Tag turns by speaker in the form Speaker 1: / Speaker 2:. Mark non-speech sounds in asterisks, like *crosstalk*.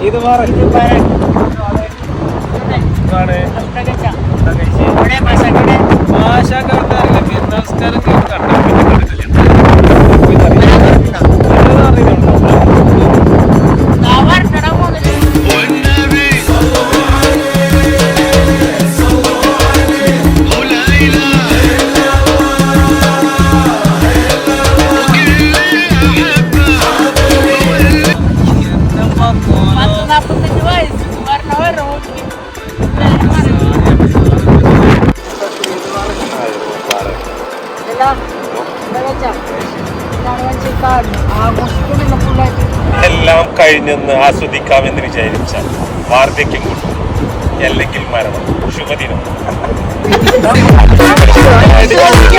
Speaker 1: એ તો મારો
Speaker 2: എല്ലാം കഴിഞ്ഞെന്ന് ആസ്വദിക്കാമെന്ന് വിചാരിച്ച വാർദ്ധക്യം കൊണ്ടു. അല്ലെങ്കിൽ മരണം. ശുഭദിനം. *laughs*